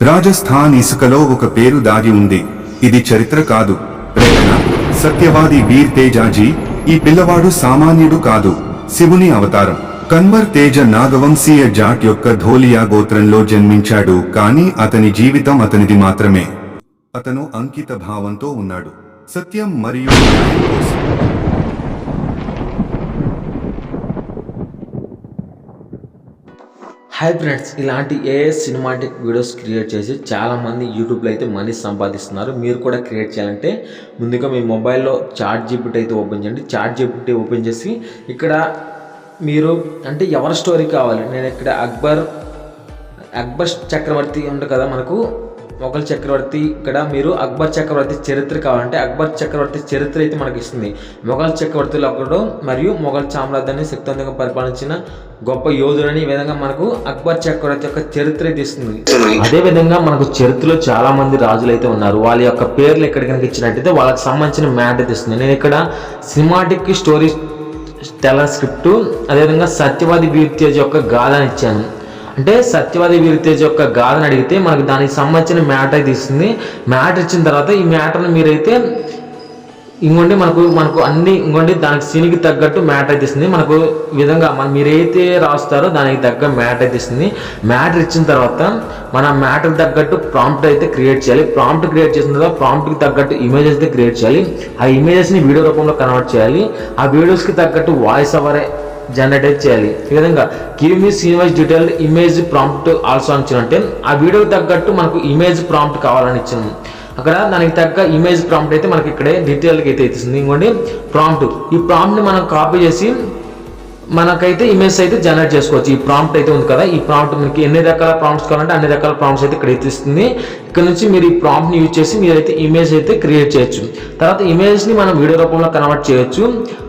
రాజస్థాన్ ఇసుకలో ఒక పేరు దాగి ఉంది. ఇది చరిత్ర కాదు. ప్రేరణ సత్యవాది వీర్ తేజాజీ ఈ పిల్లవాడు సామాన్యుడు కాదు. శివుని అవతారం. కన్వర్ తేజ నాగవంశీయ జాట్ యొక్క ధోలియా గోత్రంలో జన్మించాడు కానీ అతని జీవితం అతనిది మాత్రమే. అతను అంకిత భావంతో ఉన్నాడు. సత్యం మరియు హాయ్ ఫ్రెండ్స్ ఇలాంటి ఏ సినిమాటిక్ వీడియోస్ క్రియేట్ చేసి చాలామంది యూట్యూబ్లో అయితే మనీ సంపాదిస్తున్నారు. మీరు కూడా క్రియేట్ చేయాలంటే ముందుగా మీ మొబైల్లో చాట్ జీపీటీ అయితే ఓపెన్ చేయండి. చాట్ జీపీటీ ఓపెన్ చేసి ఇక్కడ మీరు అంటే ఎవరి స్టోరీ కావాలి? నేను ఇక్కడ అక్బర్ అక్బర్ చక్రవర్తి ఉంటుంది కదా మనకు. మొఘల్ చక్రవర్తి ఇక్కడ మీరు అక్బర్ చక్రవర్తి చరిత్ర కావాలంటే అక్బర్ చక్రవర్తి చరిత్ర అయితే మనకి ఇస్తుంది. మొఘల్ చక్రవర్తులు ఒకడు మరియు మొఘల్ సామ్రాజ్యాన్ని శక్తివంతంగా పరిపాలించిన గొప్ప యోధుడని ఈ విధంగా మనకు అక్బర్ చక్రవర్తి యొక్క చరిత్ర అయితే ఇస్తుంది. అదే విధంగా మనకు చరిత్రలో చాలా మంది రాజులు అయితే ఉన్నారు. వాళ్ళ యొక్క పేర్లు ఎక్కడ కనుక ఇచ్చినట్టయితే వాళ్ళకి సంబంధించిన మ్యాట్ అయితే ఇస్తుంది. నేను ఇక్కడ సినిమాటిక్ స్టోరీ టెలర్ స్క్రిప్ట్ అదేవిధంగా సత్యవాది వీర్తేజ్ యొక్క గాథని ఇచ్చాను. అంటే సత్యవాది వీరితేజ్ యొక్క గాథను అడిగితే మనకు దానికి సంబంధించిన మ్యాటర్ అయితే ఇస్తుంది. మ్యాటర్ ఇచ్చిన తర్వాత ఈ మ్యాటర్ని మీరైతే ఇంకోండి మనకు మనకు అన్ని ఇంకోండి దానికి సీన్కి తగ్గట్టు మ్యాటర్ అయితే ఇస్తుంది. మనకు విధంగా మన మీరైతే రాస్తారో దానికి తగ్గ మ్యాటర్ అయితే ఇస్తుంది. మ్యాటర్ ఇచ్చిన తర్వాత మన మ్యాటర్ తగ్గట్టు ప్రాంప్ట్ అయితే క్రియేట్ చేయాలి. ప్రాంప్ట్ క్రియేట్ చేసిన తర్వాత ప్రాంప్ట్కి తగ్గట్టు ఇమేజెస్ అయితే క్రియేట్ చేయాలి. ఆ ఇమేజెస్ని వీడియో రూపంలో కన్వర్ట్ చేయాలి. ఆ వీడియోస్కి తగ్గట్టు వాయిస్ అవరే జనరేట్ చేయాలి. ఈ విధంగా give me scene detailed image prompt also అని ఆ వీడియోకి తగ్గట్టు మనకు ఇమేజ్ ప్రాంప్ట్ కావాలని ఇచ్చాము అక్కడ దానికి తగ్గ ఇమేజ్ ప్రాంప్ట్ అయితే మనకి ఇక్కడే డీటెయిల్గా అయితే ఇస్తుంది ఇంకోటి ప్రాంప్ట్ ఈ ప్రాంప్ట్ని మనం కాపీ చేసి మనకైతే ఇమేజ్ అయితే జనరేట్ చేసుకోవచ్చు. ఈ ప్రాంప్ట్ అయితే ఉంది కదా. ఈ ప్రాంప్ట్ మనకి ఎన్ని రకాల ప్రాంప్ట్స్ కావాలంటే అన్ని రకాల ప్రాంప్ట్స్ అయితే ఇక్కడ అయితే ఇస్తుంది ఇక్కడ నుంచి మీరు ఈ ప్రాంప్ట్ని యూజ్ చేసి మీరైతే ఇమేజ్ అయితే క్రియేట్ చేయొచ్చు. తర్వాత ఇమేజ్ని మనం వీడియో రూపంలో కన్వర్ట్ చేయొచ్చు.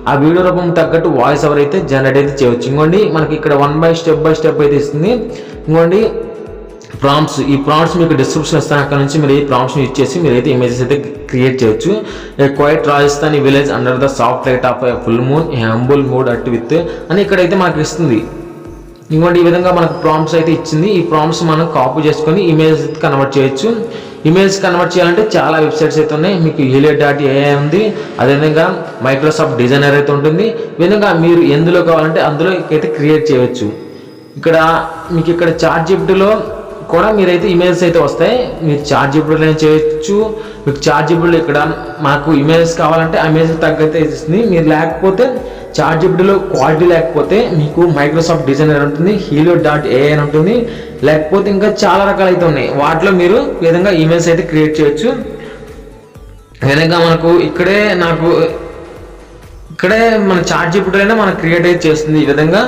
ఆ వీడియో రూపం తగ్గట్టు వాయిస్ ఎవరైతే అయితే జనరేట్ అయితే చేయొచ్చు. ఇంకోండి మనకి ఇక్కడ one by step by step అయితే ఇస్తుంది. ఇంకోండి ప్రాంప్ట్స్ ఈ ప్రాంప్ట్స్ మీకు డిస్క్రిప్షన్ ఇస్తాను. అక్కడ నుంచి మీరు ఈ ప్రాంప్ట్స్ని ఇచ్చేసి మీరు మీరైతే ఇమేజెస్ అయితే క్రియేట్ చేయొచ్చు. Quiet Rajasthan village under the soft light of full moon humble mood at with అని ఇక్కడైతే మనకి ఇస్తుంది. ఇంకోటి ఈ విధంగా మనకు ప్రాంప్ట్స్ అయితే ఇచ్చింది. ఈ ప్రాంప్ట్స్ మనం కాపీ చేసుకొని ఇమేజ్ కన్వర్ట్ చేయొచ్చు. ఇమేజ్ కన్వర్ట్ చేయాలంటే చాలా వెబ్సైట్స్ అయితే ఉన్నాయి. మీకు హీలియో డాట్ ఏఐ ఉంది. అదేవిధంగా మైక్రోసాఫ్ట్ డిజైనర్ అయితే ఉంటుంది. విధంగా మీరు ఎందులో కావాలంటే అందులో అయితే క్రియేట్ చేయవచ్చు ఇక్కడ మీకు ఇక్కడ చార్ట్ జిప్ట్లో కూడా మీరైతే ఇమేజెస్ అయితే వస్తాయి. మీరు చార్ట్ జిప్లో చేయొచ్చు. మీకు చార్జిబుల్ ఇక్కడ మాకు ఇమేజెస్ కావాలంటే ఆ ఇమేజ్ తగ్గైతే ఇస్తుంది. మీరు లేకపోతే చార్ట్ క్వాలిటీ లేకపోతే మీకు మైక్రోసాఫ్ట్ డిజైనర్ ఉంటుంది హీలియో డాట్ ఏఐ అని ఉంటుంది. లేకపోతే ఇంకా చాలా రకాలు అయితే ఉన్నాయి. వాటిలో మీరు ఈ విధంగా ఇమేజ్ అయితే క్రియేట్ చేయొచ్చు. విధంగా మనకు ఇక్కడే నాకు ఇక్కడే మన చార్ట్ అయినా మనం క్రియేట్ అయితే చేస్తుంది ఈ విధంగా.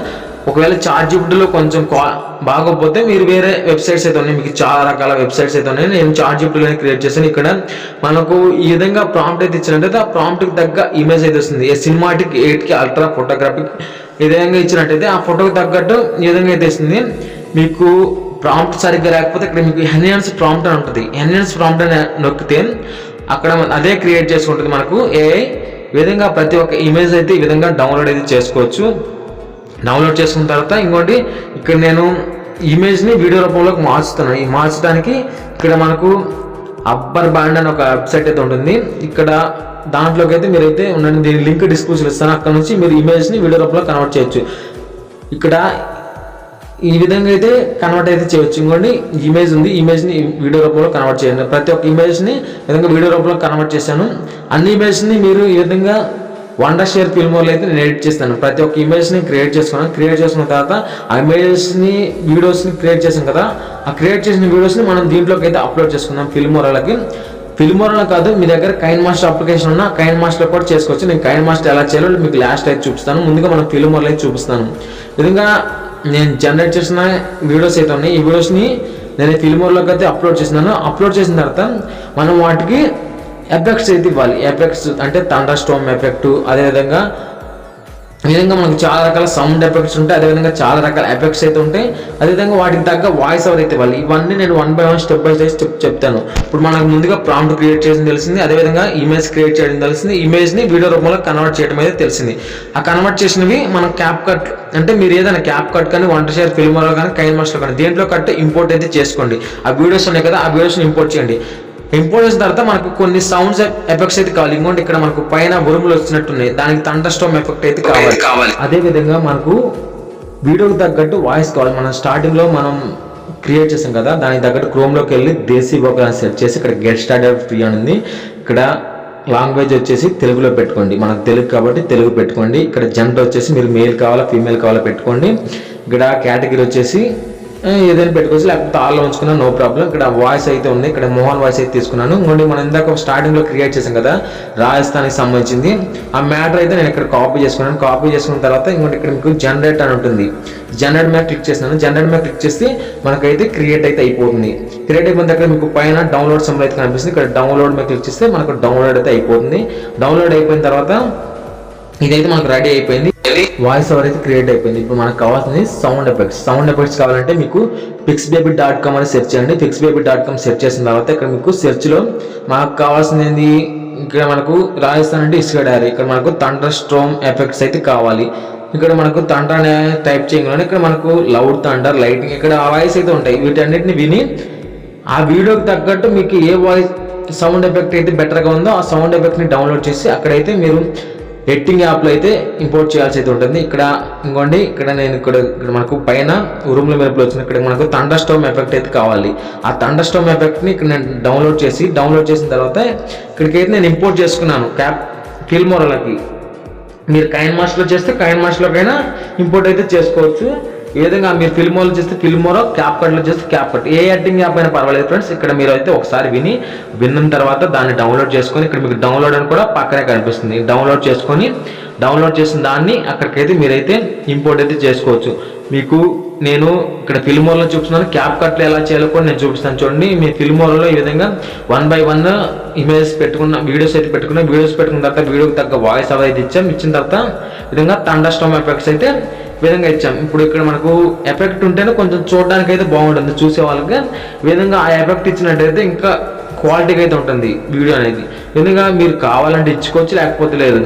ఒకవేళ చార్జిబుడ్లో కొంచెం కా బాగోకపోతే మీరు వేరే వెబ్సైట్స్ అయితే ఉన్నాయి. మీకు చాలా రకాల వెబ్సైట్స్ అయితే ఉన్నాయి. నేను చార్ట్ క్రియేట్ చేశాను. ఇక్కడ మనకు ఈ విధంగా ప్రాంప్ట్ అయితే ఇచ్చినట్టయితే ఆ ప్రాంప్ట్కి తగ్గ ఇమేజ్ అయితే వస్తుంది. ఏ సినిమాటిక్ ఎయిట్కి అల్ట్రా ఫోటోగ్రాఫిక్ ఈ విధంగా ఇచ్చినట్టయితే ఆ ఫోటోకి తగ్గట్టు ఈ విధంగా అయితే ఇస్తుంది మీకు ప్రాంప్ట్ సరిగ్గా లేకపోతే ఇక్కడ మీకు ఎన్హాన్స్ ప్రాంప్ట్ అని ఉంటుంది. ఎన్హాన్స్ ప్రాంప్ట్ అని నొక్కితే అక్కడ అదే క్రియేట్ చేసుకుంటుంది మనకు ఏ ఈ విధంగా ప్రతి ఒక్క ఇమేజ్ అయితే ఈ విధంగా డౌన్లోడ్ అయితే చేసుకోవచ్చు. డౌన్లోడ్ చేసుకున్న తర్వాత ఇంకోటి ఇక్కడ నేను ఇమేజ్ని వీడియో రూపంలోకి మార్చుతున్నాను ఈ మార్చడానికి ఇక్కడ మనకు అబ్బర్ బ్యాండ్ అని ఒక వెబ్సైట్ అయితే ఉంటుంది. ఇక్కడ దాంట్లోకి అయితే మీరైతే ఉండండి. దీని లింక్ డిస్క్రిప్షన్ ఇస్తాను. అక్కడ నుంచి మీరు ఇమేజ్ని వీడియో రూపంలో కన్వర్ట్ చేయొచ్చు. ఇక్కడ ఈ విధంగా అయితే కన్వర్ట్ అయితే చేయొచ్చు. ఇంకోండి ఇమేజ్ ఉంది. ఇమేజ్ని వీడియో రూపంలో కన్వర్ట్ చేయండి. ప్రతి ఒక్క ఇమేజ్ని విధంగా వీడియో రూపంలో కన్వర్ట్ చేశాను. అన్ని ఇమేజ్ని మీరు ఈ విధంగా వండర్ షేర్ ఫిల్మోలో అయితే నేను ఎడిట్ చేస్తాను. ప్రతి ఒక్క ఇమేజ్ని క్రియేట్ చేసుకున్నాను. క్రియేట్ చేసుకున్న తర్వాత ఆ ఇమేజెస్ని వీడియోస్ని క్రియేట్ చేసాం కదా ఆ క్రియేట్ చేసిన వీడియోస్ని మనం దీంట్లోకి అయితే అప్లోడ్ చేసుకుందాం ఫిల్మోరాలకి ఫిల్మోరాలో కాదు మీ దగ్గర కైన్ మాస్టర్ అప్లికేషన్ ఉన్న కైన్ మాస్టర్ కూడా చేసుకోవచ్చు. నేను కైన్ మాస్టర్ ఎలా చేయాలో మీకు లాస్ట్ అయితే చూపిస్తాను. ముందుగా మనం ఫిల్మోరాలో అయితే చూపిస్తాను. విధంగా నేను జనరేట్ చేసిన వీడియోస్ అయితే ఉన్నాయి. ఈ వీడియోస్ని నేను ఫిల్మోర్లోకి అయితే అప్లోడ్ చేసినాను అప్లోడ్ చేసిన తర్వాత మనం వాటికి ఎఫెక్ట్స్ అయితే ఇవ్వాలి. ఎఫెక్ట్స్ అంటే థండర్ స్టోమ్ ఎఫెక్ట్ అదేవిధంగా ఈ విధంగా మనకు చాలా రకాల సౌండ్ ఎఫెక్ట్స్ ఉంటాయి అదేవిధంగా చాలా రకాల ఎఫెక్ట్స్ అయితే ఉంటాయి అదేవిధంగా వాటికి తగ్గ వాయిస్ ఓవర్ అయితే ఇవ్వాలి. ఇవన్నీ నేను one by one step by step చెప్తాను. ఇప్పుడు మనకు ముందుగా ప్రాంప్ట్ క్రియేట్ చేయడం తెలిసింది అదేవిధంగా ఇమేజ్ క్రియేట్ చేయడం తెలిసింది ఇమేజ్ని వీడియో రూపంలో కన్వర్ట్ చేయడం అయితే తెలిసింది. ఆ కన్వర్ట్ చేసినవి మనం క్యాప్ కట్ అంటే మీరు ఏదైనా క్యాప్ కట్ కానీ వంట షేర్ ఫిల్మర్లో కానీ కైన్ మాస్టర్ కానీ దేంట్లో కట్ ఇంపోర్ట్ అయితే చేసుకోండి. ఆ వీడియోస్ ఉన్నాయి కదా ఆ వీడియోస్ని ఇంపోర్ట్ చేయండి. ఇంపోర్ట్ చేసిన తర్వాత మనకు కొన్ని సౌండ్స్ ఎఫెక్ట్స్ అయితే కావాలి. ఇంకోటి ఇక్కడ మనకు పైన ఉరుములు వచ్చినట్టున్నాయి. దానికి తండర్ స్టోమ్ ఎఫెక్ట్ అయితే కావాలి. కావాలి. అదే విధంగా మనకు వీడియోకి తగ్గట్టు వాయిస్ కావాలి. మనం స్టార్టింగ్లో మనం క్రియేట్ చేసాం కదా దానికి తగ్గట్టు క్రోమ్లోకి వెళ్ళి దేశీ ఒక సెర్చ్ చేసి ఇక్కడ గెట్ స్టార్ట్ ఫ్రీ అని ఉంది. ఇక్కడ లాంగ్వేజ్ వచ్చేసి తెలుగులో పెట్టుకోండి. మనకు తెలుగు కాబట్టి తెలుగు పెట్టుకోండి. ఇక్కడ జెండర్ వచ్చేసి మీరు మేల్ కావాలా ఫీమేల్ కావాలా పెట్టుకోండి. ఇక్కడ కేటగిరీ వచ్చేసి ఏదైనా పెట్టుకోవచ్చు లేకపోతే ఆల్లో ఉంచుకున్నా నో ప్రాబ్లం ఇక్కడ వాయిస్ అయితే ఉంది ఇక్కడ మోహన్ వాయిస్ అయితే తీసుకున్నాను. ఇంకోటి మనం ఇందాక స్టార్టింగ్లో క్రియేట్ చేసాం కదా రాజస్థాన్కి సంబంధించింది. ఆ మ్యాటర్ అయితే నేను ఇక్కడ కాపీ చేసుకున్నాను. కాపీ చేసుకున్న తర్వాత ఇంకోటి ఇక్కడ మీకు జనరేట్ అని ఉంటుంది. జనరేట్ మీద క్లిక్ చేసినాను జనరేట్ మీద క్లిక్ చేస్తే మనకైతే క్రియేట్ అయితే అయిపోతుంది. క్రియేట్ అయిపోయిన దగ్గర మీకు పైన డౌన్లోడ్ సంబంధం అయితే కనిపిస్తుంది. ఇక్కడ డౌన్లోడ్ మీద క్లిక్ చేస్తే మనకు డౌన్లోడ్ అయితే అయిపోతుంది. డౌన్లోడ్ అయిపోయిన తర్వాత ఇదైతే మనకు రెడీ అయిపోయింది. వాయిస్ ఓవర్ అయితే క్రియేట్ అయిపోయింది. ఇప్పుడు మనకు కావాల్సింది సౌండ్ ఎఫెక్ట్స్ సౌండ్ ఎఫెక్ట్స్ కావాలంటే మీకు పిక్స్ బేబీ డాట్ కామ్ అని సెర్చ్ చేయండి. Pixabay dot com search చేసిన తర్వాత ఇక్కడ మీకు సెర్చ్లో మనకు కావాల్సింది ఇక్కడ మనకు రాజస్థాన్ అంటే ఇసుక డైరీ ఇక్కడ మనకు థండర్ స్ట్రోమ్ ఎఫెక్ట్స్ అయితే కావాలి. ఇక్కడ మనకు తండ్ర అనే టైప్ చేయగానే ఇక్కడ మనకు లౌడ్ తండర్ లైటింగ్ ఇక్కడ ఆ వాయిస్ అయితే ఉంటాయి. వీటన్నిటిని విని ఆ వీడియోకి తగ్గట్టు మీకు ఏ వాయిస్ సౌండ్ ఎఫెక్ట్ అయితే బెటర్గా ఉందో ఆ సౌండ్ ఎఫెక్ట్ని డౌన్లోడ్ చేసి అక్కడైతే మీరు ఎట్టింగ్ యాప్లో అయితే ఇంపోర్ట్ చేయాల్సి అయితే ఉంటుంది. ఇక్కడ ఇంకోండి ఇక్కడ నేను ఇక్కడ ఇక్కడ మనకు పైన ఉరుముల మెరుపులు వచ్చిన ఇక్కడ మనకు తండ స్టోమ్ ఎఫెక్ట్ అయితే కావాలి. ఆ తండ స్టోమ్ ఎఫెక్ట్ని ఇక్కడ నేను డౌన్లోడ్ చేసి డౌన్లోడ్ చేసిన తర్వాత ఇక్కడికైతే నేను ఇంపోర్ట్ చేసుకున్నాను. క్యాప్ ఫిల్మోరలకి మీరు కైన్ మాస్టర్లో చేస్తే కైన్ మాస్టర్లోకైనా ఇంపోర్ట్ అయితే చేసుకోవచ్చు. ఈ విధంగా మీరు ఫిల్మోలో చేస్తే ఫిల్మోరో క్యాప్ కట్లో చేస్తే క్యాప్ కట్ ఏ ఎడిటింగ్ యాప్ అయినా పర్వాలేదు ఫ్రెండ్స్ ఇక్కడ మీరు అయితే ఒకసారి విని విన్న తర్వాత దాన్ని డౌన్లోడ్ చేసుకొని ఇక్కడ మీకు డౌన్లోడ్ అని కూడా పక్కనే కనిపిస్తుంది. డౌన్లోడ్ చేసుకొని డౌన్లోడ్ చేసిన దాన్ని అక్కడికైతే మీరైతే ఇంపోర్ట్ అయితే చేసుకోవచ్చు. మీకు నేను ఇక్కడ ఫిల్మోర్లో చూపిస్తున్నాను. క్యాప్ కట్లు ఎలా చేయాలో కూడా నేను చూపిస్తాను. చూడండి మీ ఫిల్మోర్లో ఈ విధంగా వన్ బై వన్ ఇమేజ్ పెట్టుకున్న వీడియోస్ అయితే పెట్టుకున్న వీడియోస్ పెట్టుకున్న తర్వాత వీడియోకి తగ్గ వాయిస్ అవైతే ఇచ్చాం. ఇచ్చిన తర్వాత ఈ విధంగా తండస్టమ్ ఎఫెక్ట్స్ అయితే విధంగా ఇచ్చాం. ఇప్పుడు ఇక్కడ మనకు ఎఫెక్ట్ ఉంటేనే కొంచెం చూడడానికి అయితే బాగుంటుంది చూసే వాళ్ళకి. విధంగా ఆ ఎఫెక్ట్ ఇచ్చినట్టయితే ఇంకా క్వాలిటీగా అయితే ఉంటుంది వీడియో అనేది. విధంగా మీరు కావాలంటే ఇచ్చుకోవచ్చు లేకపోతే లేదు.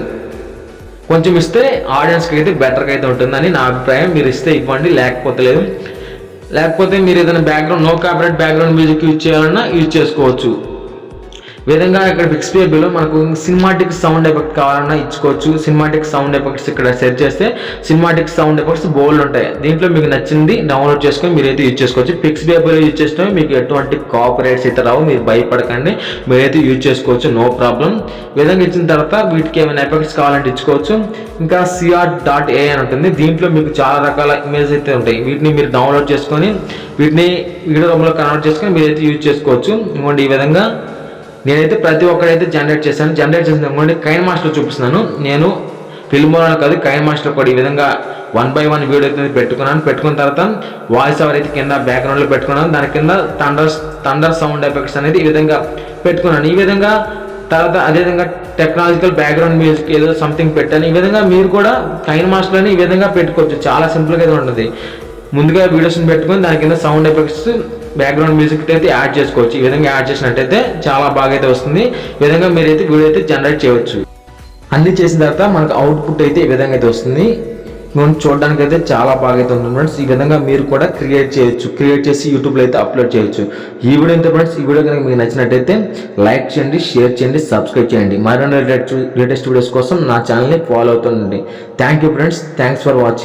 కొంచెం ఇస్తే ఆడియన్స్కి అయితే బెటర్గా అయితే ఉంటుందని నా అభిప్రాయం. మీరు ఇస్తే ఇవ్వండి లేకపోతే లేదు. లేకపోతే మీరు ఏదైనా background no copyright background music use చేయాలన్నా యూజ్ చేసుకోవచ్చు. విధంగా ఇక్కడ ఫిక్స్ పేబీలో మనకు సినిమాటిక్ సౌండ్ ఎఫెక్ట్ కావాలన్నా ఇచ్చుకోవచ్చు. సినిమాటిక్ సౌండ్ ఎఫెక్ట్స్ ఇక్కడ సెర్చ్ చేస్తే సినిమాటిక్ సౌండ్ ఎఫెక్ట్స్ బోల్డ్ ఉంటాయి. దీంట్లో మీకు నచ్చింది డౌన్లోడ్ చేసుకొని మీరైతే యూజ్ చేసుకోవచ్చు. ఫిక్స్ పేబీలో యూజ్ చేస్తే మీకు ఎటువంటి కాపరేట్స్ అయితే రావు మీరు భయపడకండి. మీరైతే యూజ్ చేసుకోవచ్చు నో ప్రాబ్లం విధంగా ఇచ్చిన తర్వాత వీటికి ఏమైనా ఎఫెక్ట్స్ కావాలంటే ఇచ్చుకోవచ్చు. ఇంకా సిఆర్ డాట్ ఏ అని ఉంటుంది. దీంట్లో మీకు చాలా రకాల ఇమేజ్ అయితే ఉంటాయి. వీటిని మీరు డౌన్లోడ్ చేసుకొని వీటిని వీడియో రూమ్లో కన్వర్ట్ చేసుకొని మీరైతే యూజ్ చేసుకోవచ్చు. ఇంకోటి ఈ విధంగా నేనైతే ప్రతి ఒక్కరైతే జనరేట్ చేశాను. జనరేట్ చేసిన అనుకోండి కైన్ మాస్టర్ చూపిస్తున్నాను. నేను ఫిల్మోలో కాదు కైన్ మాస్టర్ కూడా ఈ విధంగా వన్ బై వన్ వీడియో అయితే పెట్టుకున్నాను. పెట్టుకున్న తర్వాత వాయిస్ ఓవర్ అయితే కింద బ్యాక్గ్రౌండ్లో పెట్టుకున్నాను. దాని కింద థండర్ థండర్ సౌండ్ ఎఫెక్ట్స్ అనేది ఈ విధంగా పెట్టుకున్నాను. ఈ విధంగా తర్వాత అదేవిధంగా టెక్నాలజికల్ బ్యాక్గ్రౌండ్ మ్యూజిక్ ఏదో సంథింగ్ పెట్టాను. ఈ విధంగా మీరు కూడా కైన్ మాస్టర్ని ఈ విధంగా పెట్టుకోవచ్చు. చాలా సింపుల్గా అయితే ఉంటుంది. ముందుగా వీడియోస్ని పెట్టుకొని దాని కింద సౌండ్ ఎఫెక్ట్స్ బ్యాక్గ్రౌండ్ మ్యూజిక్ అయితే యాడ్ చేసుకోవచ్చు. ఈ విధంగా యాడ్ చేసినట్టయితే చాలా బాగా అయితే వస్తుంది. ఈ విధంగా మీరైతే వీడియో అయితే జనరేట్ చేయవచ్చు. అన్ని చేసిన తర్వాత మనకు అవుట్పుట్ అయితే ఈ విధంగా అయితే వస్తుంది. మనం చూడడానికి అయితే చాలా బాగా అయితే ఉంటుంది ఫ్రెండ్స్ ఈ విధంగా మీరు కూడా క్రియేట్ చేయొచ్చు. క్రియేట్ చేసి యూట్యూబ్లో అయితే అప్లోడ్ చేయొచ్చు. ఈ వీడియో అయితే ఫ్రెండ్స్ ఈ వీడియో కనుక మీకు నచ్చినట్టయితే లైక్ చేయండి షేర్ చేయండి సబ్స్క్రైబ్ చేయండి. మరిన్ని లేటెస్ట్ వీడియోస్ కోసం నా ఛానల్ని follow అవుతుండండి. Thank you friends thanks for watching